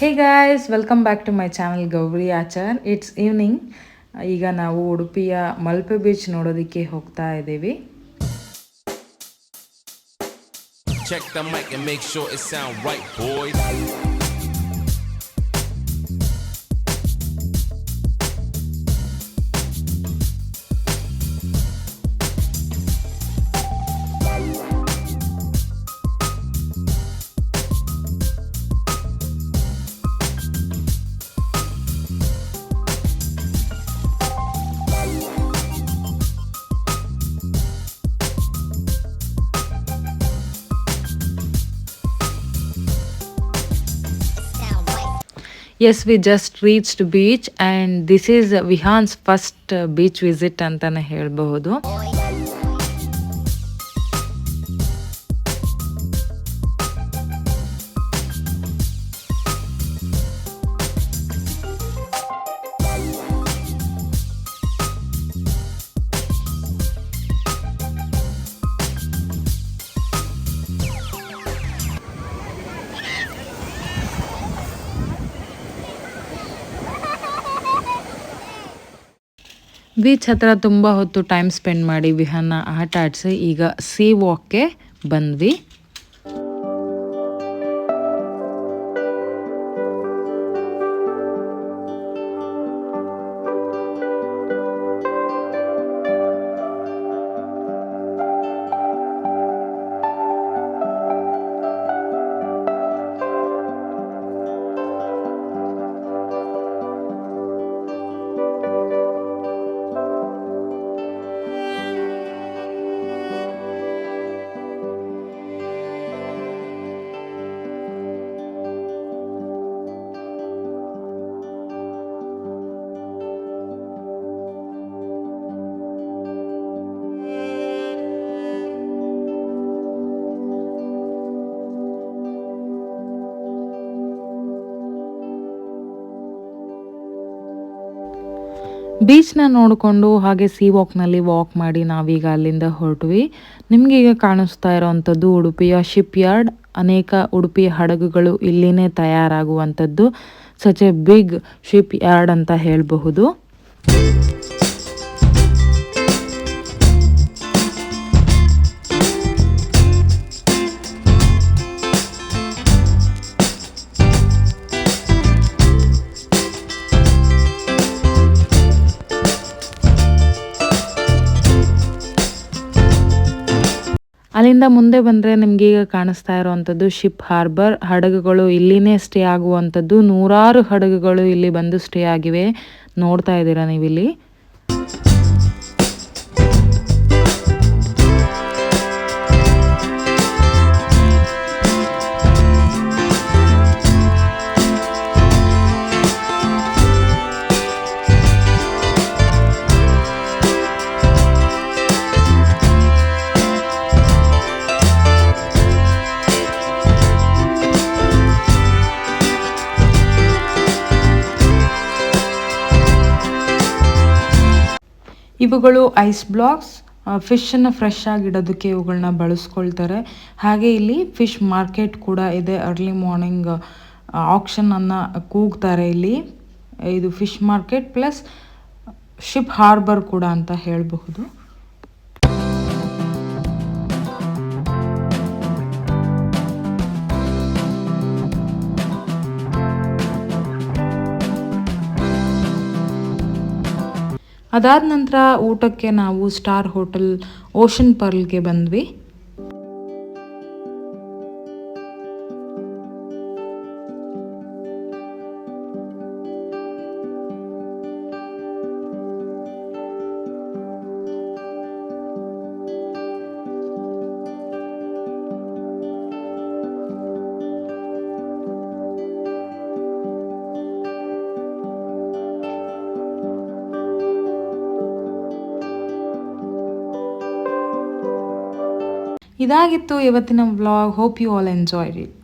Hey guys welcome back to my channel Gauri Achar it's evening ಈಗ ನಾವು ಉಡುಪಿಯ Malpe beach ನೋಡೋದಕ್ಕೆ ಹೋಗ್ತಾ ಇದ್ದೀವಿ. Check the mic and make sure it sound right, boys. As we just reached beach and this is Vihaan's first beach visit ಅಂತಲೇ ಹೇಳಬಹುದು. Beach ಹತ್ರ ತುಂಬ ಹೊತ್ತು ಟೈಮ್ ಸ್ಪೆಂಡ್ ಮಾಡಿ ವಿಹಾನ ಆಟ ಆಡಿಸಿ ಈಗ ಸಿ ವಾಕ್ಗೆ ಬಂದ್ವಿ. ಬೀಚ್ನ ನೋಡಿಕೊಂಡು ಹಾಗೆ ಸಿ ವಾಕ್ನಲ್ಲಿ ವಾಕ್ ಮಾಡಿ ನಾವೀಗ ಅಲ್ಲಿಂದ ಹೊರಟ್ವಿ. ನಿಮಗೀಗ ಕಾಣಿಸ್ತಾ ಇರೋವಂಥದ್ದು ಉಡುಪಿಯ ಶಿಪ್ ಯಾರ್ಡ್ ಅನೇಕ ಉಡುಪಿಯ ಹಡಗುಗಳು ಇಲ್ಲಿನೇ ತಯಾರಾಗುವಂಥದ್ದು. Such a big ship yard ಅಂತ ಹೇಳಬಹುದು. ಅಲ್ಲಿಂದ ಮುಂದೆ ಬಂದರೆ ನಿಮಗೆ ಈಗ ಕಾಣಿಸ್ತಾ ಇರುವಂಥದ್ದು ಶಿಪ್ ಹಾರ್ಬರ್. ಹಡಗುಗಳು ಇಲ್ಲಿನೇ ಸ್ಟೇ ಆಗುವಂಥದ್ದು. ನೂರಾರು ಹಡಗುಗಳು ಇಲ್ಲಿ ಬಂದು ಸ್ಟೇ ಆಗಿವೆ. ನೋಡ್ತಾ ಇದ್ದೀರಾ ನೀವಿಲ್ಲಿ? ಇವುಗಳು ಐಸ್ ಬ್ಲಾಕ್ಸ್ ಫಿಶನ್ನು ಫ್ರೆಶ್ ಆಗಿಡೋದಕ್ಕೆ ಇವುಗಳನ್ನ ಬಳಸ್ಕೊಳ್ತಾರೆ. ಹಾಗೆ ಇಲ್ಲಿ ಫಿಶ್ ಮಾರ್ಕೆಟ್ ಕೂಡ ಇದೆ. ಅರ್ಲಿ ಮಾರ್ನಿಂಗ್ ಆಕ್ಷನನ್ನು ಕೂಗ್ತಾರೆ ಇಲ್ಲಿ. ಇದು fish market plus ship harbour ಕೂಡ ಅಂತ ಹೇಳಬಹುದು. ಅದಾದ ನಂತರ ಊಟಕ್ಕೆ ನಾವು ಸ್ಟಾರ್ ಹೋಟೆಲ್ ಓಷನ್ ಪರ್ಲ್ಗೆ ಬಂದ್ವಿ. ಇದಾಗಿತ್ತು ಇವತ್ತಿನ vlog hope you all enjoyed it